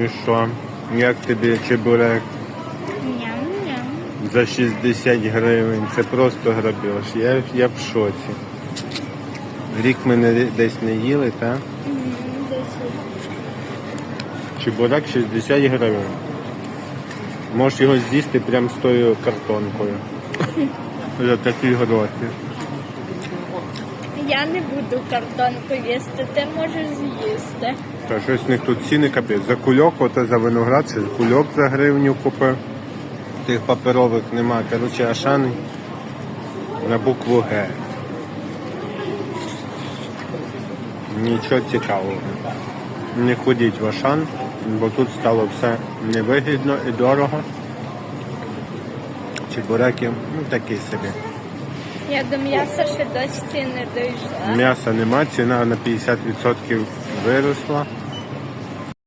І що? Як тобі чебурек Ням-ням. за 60 гривень? Це просто грабеж. Я, я в шоці. Рік ми не, десь не їли, так? Чебурек 60 гривень. Можеш його з'їсти прямо з тою картонкою. За такі гроші. Я не буду картонку їсти, ти можеш з'їсти. Та щось в них тут ціни капець. За кульок, ото за виноград, ще кульок за гривню купив. Тих паперових нема. Коротше, ашани на букву Г. Нічого цікавого. Не ходіть в Ашан, бо тут стало все невигідно і дорого. Чебуреки, ну такі собі. Я до м'яса ще досі не дійшла. М'яса нема, ціна на 50% виросла.